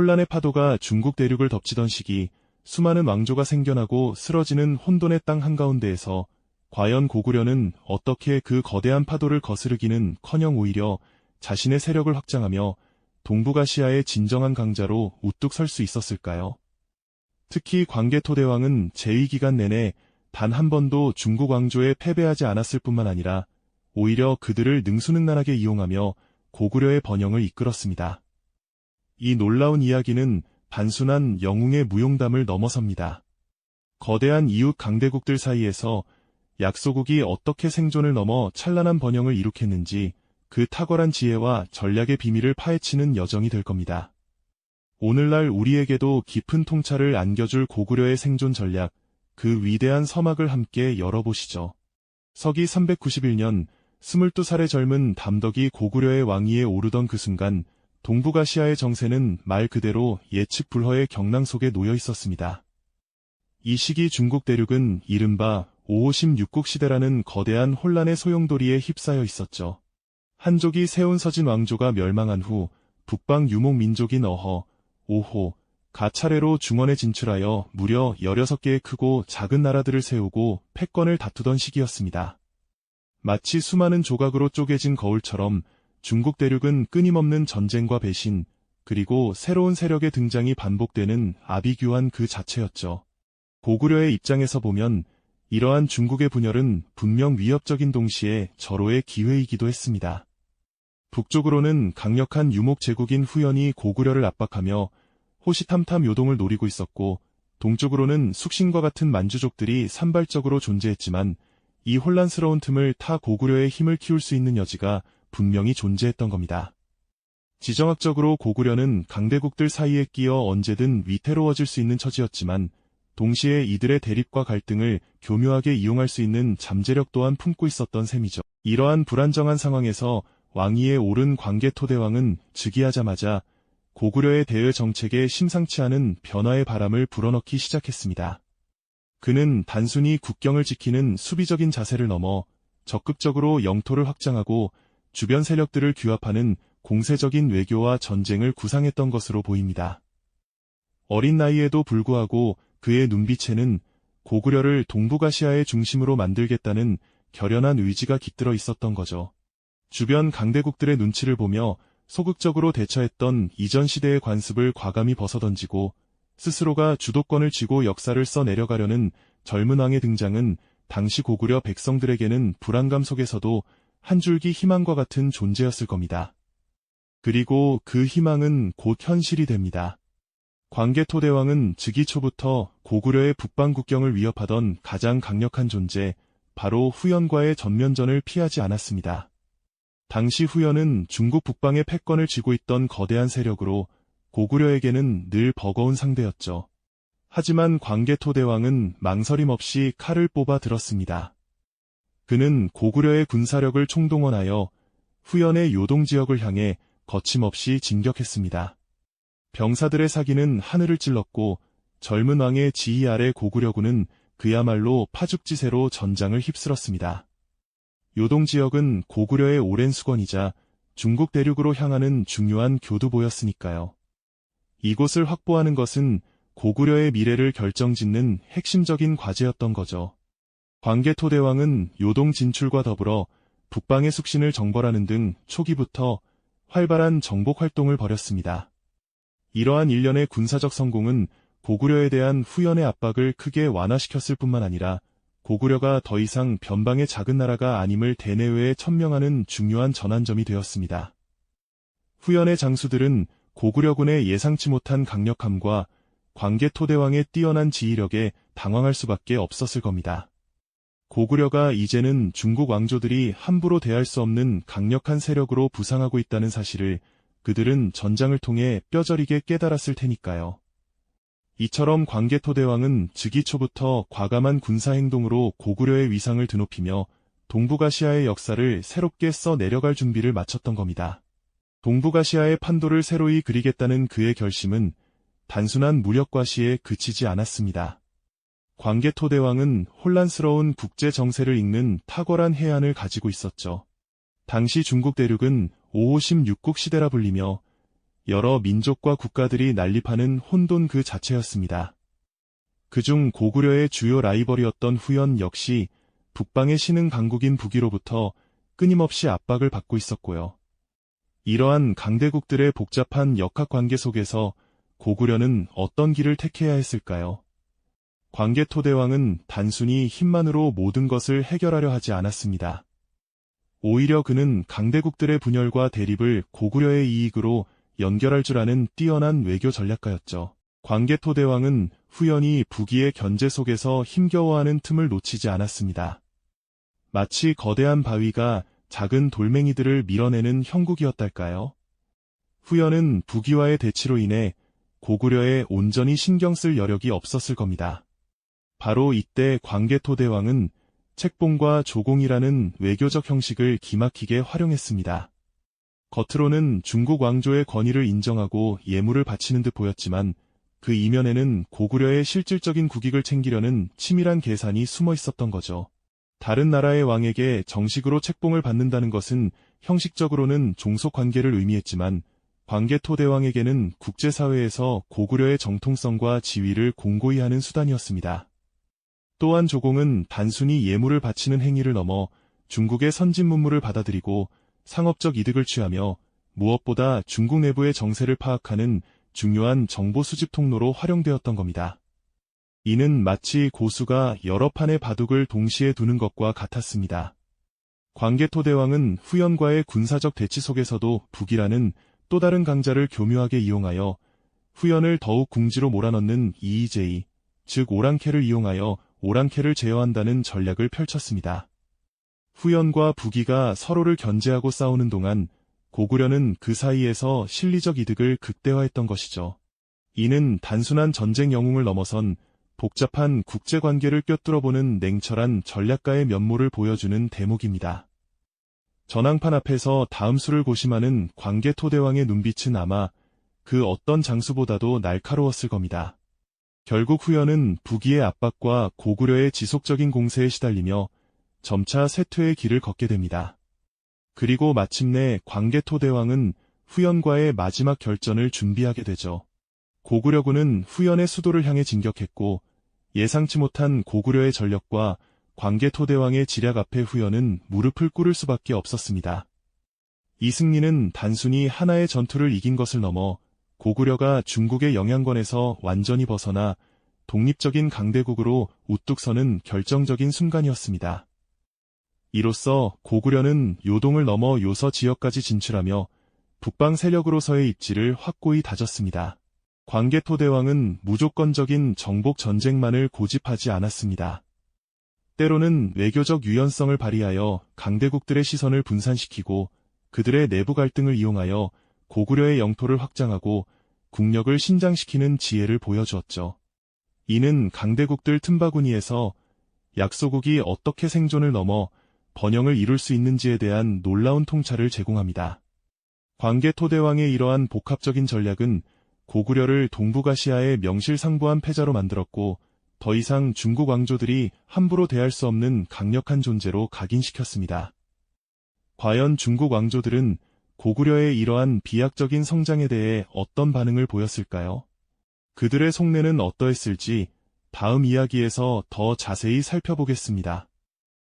혼란의 파도가 중국 대륙을 덮치던 시기 수많은 왕조가 생겨나고 쓰러지는 혼돈의 땅 한가운데에서 과연 고구려는 어떻게 그 거대한 파도를 거스르기는 커녕 오히려 자신의 세력을 확장하며 동북아시아의 진정한 강자로 우뚝 설 수 있었을까요? 특히 광개토대왕은 제2기간 내내 단 한 번도 중국 왕조에 패배하지 않았을 뿐만 아니라 오히려 그들을 능수능란하게 이용하며 고구려의 번영을 이끌었습니다. 이 놀라운 이야기는 단순한 영웅의 무용담을 넘어섭니다. 거대한 이웃 강대국들 사이에서 약소국이 어떻게 생존을 넘어 찬란한 번영을 이룩했는지 그 탁월한 지혜와 전략의 비밀을 파헤치는 여정이 될 겁니다. 오늘날 우리에게도 깊은 통찰을 안겨줄 고구려의 생존 전략, 그 위대한 서막을 함께 열어보시죠. 서기 391년 22살의 젊은 담덕이 고구려의 왕위에 오르던 그 순간 동북아시아의 정세는 말 그대로 예측 불허의 경랑 속에 놓여 있었습니다. 이 시기 중국 대륙은 이른바 556국 시대라는 거대한 혼란의 소용돌이에 휩싸여 있었죠. 한족이 세운 서진 왕조가 멸망한 후 북방 유목 민족인 어허, 오호, 가 차례로 중원에 진출하여 무려 16개의 크고 작은 나라들을 세우고 패권을 다투던 시기였습니다. 마치 수많은 조각으로 쪼개진 거울처럼 중국 대륙은 끊임없는 전쟁과 배신, 그리고 새로운 세력의 등장이 반복되는 아비규환 그 자체였죠. 고구려의 입장에서 보면 이러한 중국의 분열은 분명 위협적인 동시에 절호의 기회이기도 했습니다. 북쪽으로는 강력한 유목 제국인 후연이 고구려를 압박하며 호시탐탐 요동을 노리고 있었고 동쪽으로는 숙신과 같은 만주족들이 산발적으로 존재했지만 이 혼란스러운 틈을 타 고구려의 힘을 키울 수 있는 여지가 분명히 존재했던 겁니다. 지정학적으로 고구려는 강대국들 사이에 끼어 언제든 위태로워질 수 있는 처지였지만 동시에 이들의 대립과 갈등을 교묘하게 이용할 수 있는 잠재력 또한 품고 있었던 셈이죠. 이러한 불안정한 상황에서 왕위에 오른 광개토대왕은 즉위하자마자 고구려의 대외 정책에 심상치 않은 변화의 바람을 불어넣기 시작했습니다. 그는 단순히 국경을 지키는 수비적인 자세를 넘어 적극적으로 영토를 확장하고 주변 세력들을 규합하는 공세적인 외교와 전쟁을 구상했던 것으로 보입니다. 어린 나이에도 불구하고 그의 눈빛에는 고구려를 동북아시아의 중심으로 만들겠다는 결연한 의지가 깃들어 있었던 거죠. 주변 강대국들의 눈치를 보며 소극적으로 대처했던 이전 시대의 관습을 과감히 벗어던지고 스스로가 주도권을 쥐고 역사를 써내려가려는 젊은 왕의 등장은 당시 고구려 백성들에게는 불안감 속에서도 한 줄기 희망과 같은 존재였을 겁니다. 그리고 그 희망은 곧 현실이 됩니다. 광개토대왕은 즉위 초부터 고구려의 북방 국경을 위협하던 가장 강력한 존재, 바로 후연과의 전면전을 피하지 않았습니다. 당시 후연은 중국 북방의 패권을 쥐고 있던 거대한 세력으로 고구려에게는 늘 버거운 상대였죠. 하지만 광개토대왕은 망설임 없이 칼을 뽑아 들었습니다. 그는 고구려의 군사력을 총동원하여 후연의 요동 지역을 향해 거침없이 진격했습니다. 병사들의 사기는 하늘을 찔렀고 젊은 왕의 지휘 아래 고구려군은 그야말로 파죽지세로 전장을 휩쓸었습니다. 요동 지역은 고구려의 오랜 수건이자 중국 대륙으로 향하는 중요한 교두보였으니까요. 이곳을 확보하는 것은 고구려의 미래를 결정짓는 핵심적인 과제였던 거죠. 광개토대왕은 요동 진출과 더불어 북방의 숙신을 정벌하는 등 초기부터 활발한 정복 활동을 벌였습니다. 이러한 일련의 군사적 성공은 고구려에 대한 후연의 압박을 크게 완화시켰을 뿐만 아니라 고구려가 더 이상 변방의 작은 나라가 아님을 대내외에 천명하는 중요한 전환점이 되었습니다. 후연의 장수들은 고구려군의 예상치 못한 강력함과 광개토대왕의 뛰어난 지휘력에 당황할 수밖에 없었을 겁니다. 고구려가 이제는 중국 왕조들이 함부로 대할 수 없는 강력한 세력으로 부상하고 있다는 사실을 그들은 전장을 통해 뼈저리게 깨달았을 테니까요. 이처럼 광개토대왕은 즉위 초부터 과감한 군사행동으로 고구려의 위상을 드높이며 동북아시아의 역사를 새롭게 써 내려갈 준비를 마쳤던 겁니다. 동북아시아의 판도를 새로이 그리겠다는 그의 결심은 단순한 무력과시에 그치지 않았습니다. 광개토대왕은 혼란스러운 국제 정세를 읽는 탁월한 해안을 가지고 있었죠. 당시 중국 대륙은 556국 시대라 불리며 여러 민족과 국가들이 난립하는 혼돈 그 자체였습니다. 그중 고구려의 주요 라이벌이었던 후연 역시 북방의 신흥 강국인 북위로부터 끊임없이 압박을 받고 있었고요. 이러한 강대국들의 복잡한 역학관계 속에서 고구려는 어떤 길을 택해야 했을까요? 광개토대왕은 단순히 힘만으로 모든 것을 해결하려 하지 않았습니다. 오히려 그는 강대국들의 분열과 대립을 고구려의 이익으로 연결할 줄 아는 뛰어난 외교 전략가였죠. 광개토 대왕은 후연히 부기의 견제 속에서 힘겨워하는 틈을 놓치지 않았습니다. 마치 거대한 바위가 작은 돌멩이들을 밀어내는 형국이었달까요? 후연은 부기와의 대치로 인해 고구려에 온전히 신경 쓸 여력이 없었을 겁니다. 바로 이때 광개토대왕은 책봉과 조공이라는 외교적 형식을 기막히게 활용했습니다. 겉으로는 중국 왕조의 권위를 인정하고 예물을 바치는 듯 보였지만 그 이면에는 고구려의 실질적인 국익을 챙기려는 치밀한 계산이 숨어 있었던 거죠. 다른 나라의 왕에게 정식으로 책봉을 받는다는 것은 형식적으로는 종속 관계를 의미했지만 광개토대왕에게는 국제사회에서 고구려의 정통성과 지위를 공고히 하는 수단이었습니다. 또한 조공은 단순히 예물을 바치는 행위를 넘어 중국의 선진 문물을 받아들이고 상업적 이득을 취하며 무엇보다 중국 내부의 정세를 파악하는 중요한 정보 수집 통로로 활용되었던 겁니다. 이는 마치 고수가 여러 판의 바둑을 동시에 두는 것과 같았습니다. 광개토대왕은 후연과의 군사적 대치 속에서도 북이라는 또 다른 강자를 교묘하게 이용하여 후연을 더욱 궁지로 몰아넣는 EEJ, 즉 오랑캐를 이용하여 오랑캐를 제어한다는 전략을 펼쳤습니다. 후연과 부기가 서로를 견제하고 싸우는 동안 고구려는 그 사이에서 실리적 이득을 극대화했던 것이죠. 이는 단순한 전쟁 영웅을 넘어선 복잡한 국제관계를 꿰뚫어보는 냉철한 전략가의 면모를 보여주는 대목입니다. 전황판 앞에서 다음 수를 고심하는 광개토대왕의 눈빛은 아마 그 어떤 장수보다도 날카로웠을 겁니다. 결국 후연은 부기의 압박과 고구려의 지속적인 공세에 시달리며 점차 쇠퇴의 길을 걷게 됩니다. 그리고 마침내 광개토 대왕은 후연과의 마지막 결전을 준비하게 되죠. 고구려군은 후연의 수도를 향해 진격했고 예상치 못한 고구려의 전력과 광개토 대왕의 지략 앞에 후연은 무릎을 꿇을 수밖에 없었습니다. 이 승리는 단순히 하나의 전투를 이긴 것을 넘어 고구려가 중국의 영향권에서 완전히 벗어나 독립적인 강대국으로 우뚝 서는 결정적인 순간이었습니다. 이로써 고구려는 요동을 넘어 요서 지역까지 진출하며 북방 세력으로서의 입지를 확고히 다졌습니다. 광개토대왕은 무조건적인 정복 전쟁만을 고집하지 않았습니다. 때로는 외교적 유연성을 발휘하여 강대국들의 시선을 분산시키고 그들의 내부 갈등을 이용하여 고구려의 영토를 확장하고 국력을 신장시키는 지혜를 보여주었죠. 이는 강대국들 틈바구니에서 약소국이 어떻게 생존을 넘어 번영을 이룰 수 있는지에 대한 놀라운 통찰을 제공합니다. 광개토대왕의 이러한 복합적인 전략은 고구려를 동북아시아의 명실상부한 패자로 만들었고 더 이상 중국 왕조들이 함부로 대할 수 없는 강력한 존재로 각인시켰습니다. 과연 중국 왕조들은 고구려의 이러한 비약적인 성장에 대해 어떤 반응을 보였을까요? 그들의 속내는 어떠했을지 다음 이야기에서 더 자세히 살펴보겠습니다.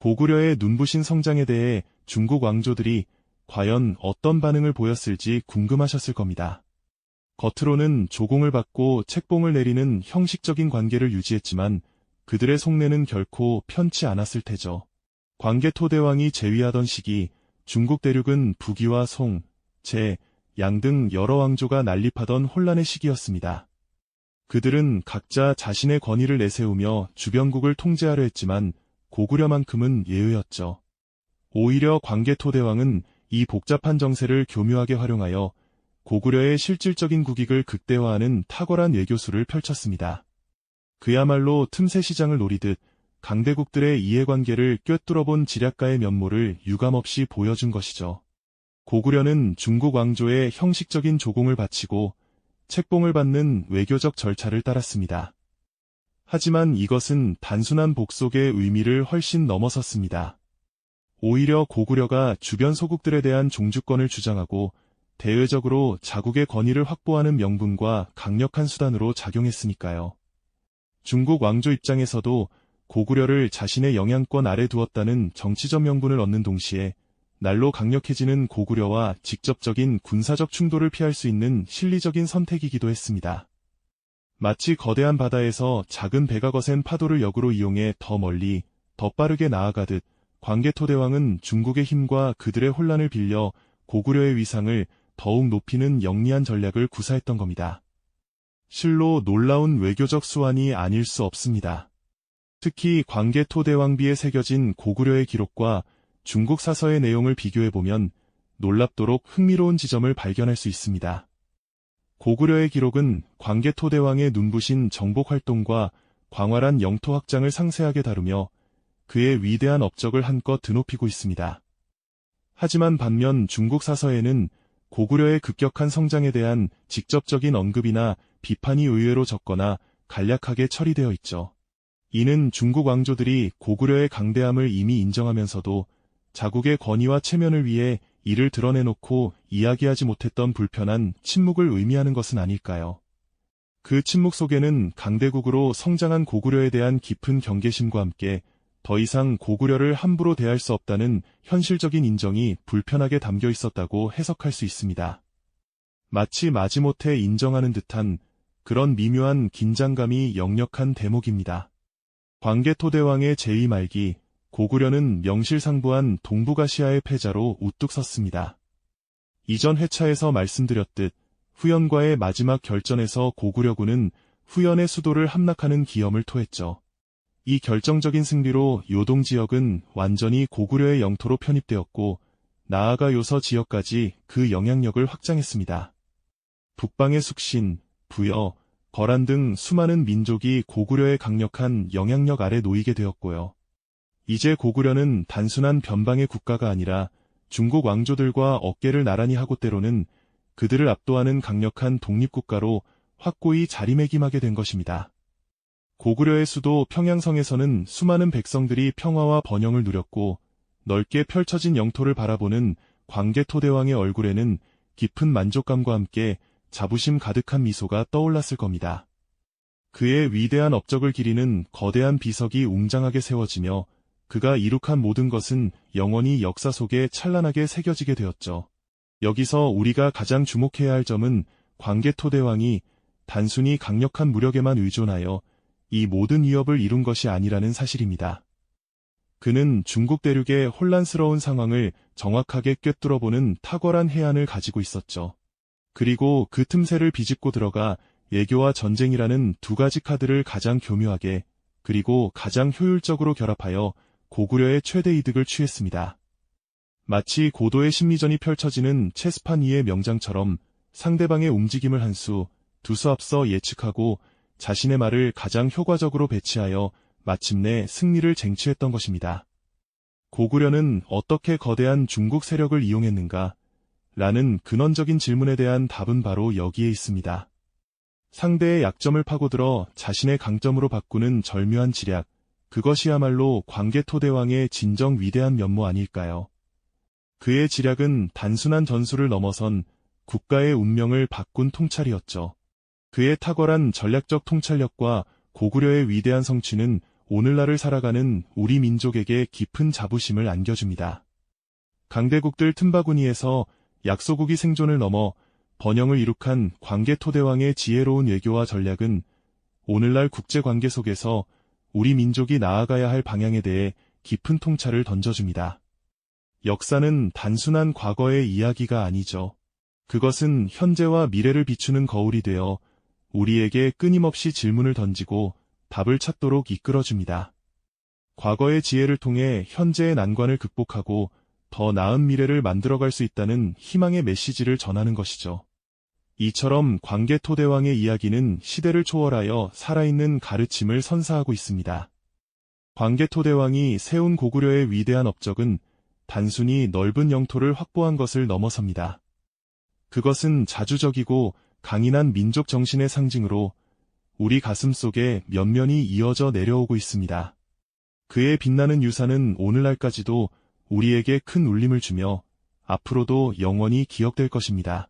고구려의 눈부신 성장에 대해 중국 왕조들이 과연 어떤 반응을 보였을지 궁금하셨을 겁니다. 겉으로는 조공을 받고 책봉을 내리는 형식적인 관계를 유지했지만 그들의 속내는 결코 편치 않았을 테죠. 광개토대왕이 재위하던 시기 중국 대륙은 부기와 송, 제, 양 등 여러 왕조가 난립하던 혼란의 시기였습니다. 그들은 각자 자신의 권위를 내세우며 주변국을 통제하려 했지만 고구려만큼은 예외였죠. 오히려 광개토대왕은 이 복잡한 정세를 교묘하게 활용하여 고구려의 실질적인 국익을 극대화하는 탁월한 외교수를 펼쳤습니다. 그야말로 틈새 시장을 노리듯 강대국들의 이해관계를 꿰뚫어본 지략가의 면모를 유감없이 보여준 것이죠. 고구려는 중국 왕조의 형식적인 조공을 바치고 책봉을 받는 외교적 절차를 따랐습니다. 하지만 이것은 단순한 복속의 의미를 훨씬 넘어섰습니다. 오히려 고구려가 주변 소국들에 대한 종주권을 주장하고 대외적으로 자국의 권위를 확보하는 명분과 강력한 수단으로 작용했으니까요. 중국 왕조 입장에서도 고구려를 자신의 영향권 아래 두었다는 정치적 명분을 얻는 동시에 날로 강력해지는 고구려와 직접적인 군사적 충돌을 피할 수 있는 실리적인 선택이기도 했습니다. 마치 거대한 바다에서 작은 배가 거센 파도를 역으로 이용해 더 멀리, 더 빠르게 나아가듯 광개토대왕은 중국의 힘과 그들의 혼란을 빌려 고구려의 위상을 더욱 높이는 영리한 전략을 구사했던 겁니다. 실로 놀라운 외교적 수완이 아닐 수 없습니다. 특히 광개토대왕비에 새겨진 고구려의 기록과 중국 사서의 내용을 비교해보면 놀랍도록 흥미로운 지점을 발견할 수 있습니다. 고구려의 기록은 광개토대왕의 눈부신 정복 활동과 광활한 영토 확장을 상세하게 다루며 그의 위대한 업적을 한껏 드높이고 있습니다. 하지만 반면 중국 사서에는 고구려의 급격한 성장에 대한 직접적인 언급이나 비판이 의외로 적거나 간략하게 처리되어 있죠. 이는 중국 왕조들이 고구려의 강대함을 이미 인정하면서도 자국의 권위와 체면을 위해 이를 드러내놓고 이야기하지 못했던 불편한 침묵을 의미하는 것은 아닐까요? 그 침묵 속에는 강대국으로 성장한 고구려에 대한 깊은 경계심과 함께 더 이상 고구려를 함부로 대할 수 없다는 현실적인 인정이 불편하게 담겨 있었다고 해석할 수 있습니다. 마치 마지못해 인정하는 듯한 그런 미묘한 긴장감이 역력한 대목입니다. 광개토대왕의 제위 말기, 고구려는 명실상부한 동북아시아의 패자로 우뚝 섰습니다. 이전 회차에서 말씀드렸듯 후연과의 마지막 결전에서 고구려군은 후연의 수도를 함락하는 기염을 토했죠. 이 결정적인 승리로 요동 지역은 완전히 고구려의 영토로 편입되었고 나아가 요서 지역까지 그 영향력을 확장했습니다. 북방의 숙신, 부여, 거란 등 수많은 민족이 고구려의 강력한 영향력 아래 놓이게 되었고요. 이제 고구려는 단순한 변방의 국가가 아니라 중국 왕조들과 어깨를 나란히 하고 때로는 그들을 압도하는 강력한 독립국가로 확고히 자리매김하게 된 것입니다. 고구려의 수도 평양성에서는 수많은 백성들이 평화와 번영을 누렸고 넓게 펼쳐진 영토를 바라보는 광개토대왕의 얼굴에는 깊은 만족감과 함께 자부심 가득한 미소가 떠올랐을 겁니다. 그의 위대한 업적을 기리는 거대한 비석이 웅장하게 세워지며 그가 이룩한 모든 것은 영원히 역사 속에 찬란하게 새겨지게 되었죠. 여기서 우리가 가장 주목해야 할 점은 광개토대왕이 단순히 강력한 무력에만 의존하여 이 모든 위협을 이룬 것이 아니라는 사실입니다. 그는 중국 대륙의 혼란스러운 상황을 정확하게 꿰뚫어보는 탁월한 해안을 가지고 있었죠. 그리고 그 틈새를 비집고 들어가 예교와 전쟁이라는 두 가지 카드를 가장 교묘하게 그리고 가장 효율적으로 결합하여 고구려의 최대 이득을 취했습니다. 마치 고도의 심리전이 펼쳐지는 체스판 위의 명장처럼 상대방의 움직임을 한 수, 두 수 앞서 예측하고 자신의 말을 가장 효과적으로 배치하여 마침내 승리를 쟁취했던 것입니다. 고구려는 어떻게 거대한 중국 세력을 이용했는가? 라는 근원적인 질문에 대한 답은 바로 여기에 있습니다. 상대의 약점을 파고들어 자신의 강점으로 바꾸는 절묘한 지략, 그것이야말로 광개토대왕의 진정 위대한 면모 아닐까요? 그의 지략은 단순한 전술을 넘어선 국가의 운명을 바꾼 통찰이었죠. 그의 탁월한 전략적 통찰력과 고구려의 위대한 성취는 오늘날을 살아가는 우리 민족에게 깊은 자부심을 안겨줍니다. 강대국들 틈바구니에서 약소국이 생존을 넘어 번영을 이룩한 광개토대왕의 지혜로운 외교와 전략은 오늘날 국제관계 속에서 우리 민족이 나아가야 할 방향에 대해 깊은 통찰을 던져줍니다. 역사는 단순한 과거의 이야기가 아니죠. 그것은 현재와 미래를 비추는 거울이 되어 우리에게 끊임없이 질문을 던지고 답을 찾도록 이끌어줍니다. 과거의 지혜를 통해 현재의 난관을 극복하고 더 나은 미래를 만들어갈 수 있다는 희망의 메시지를 전하는 것이죠. 이처럼 광개토대왕의 이야기는 시대를 초월하여 살아있는 가르침을 선사하고 있습니다. 광개토대왕이 세운 고구려의 위대한 업적은 단순히 넓은 영토를 확보한 것을 넘어섭니다. 그것은 자주적이고 강인한 민족 정신의 상징으로 우리 가슴 속에 면면이 이어져 내려오고 있습니다. 그의 빛나는 유산은 오늘날까지도 우리에게 큰 울림을 주며 앞으로도 영원히 기억될 것입니다.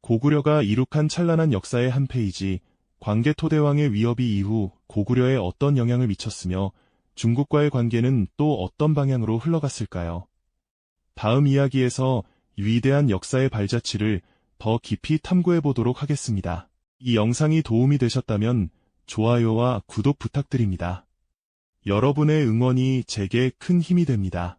고구려가 이룩한 찬란한 역사의 한 페이지, 광개 토대왕의 위협이 이후 고구려에 어떤 영향을 미쳤으며 중국과의 관계는 또 어떤 방향으로 흘러갔을까요? 다음 이야기에서 위대한 역사의 발자취를 더 깊이 탐구해 보도록 하겠습니다. 이 영상이 도움이 되셨다면 좋아요와 구독 부탁드립니다. 여러분의 응원이 제게 큰 힘이 됩니다.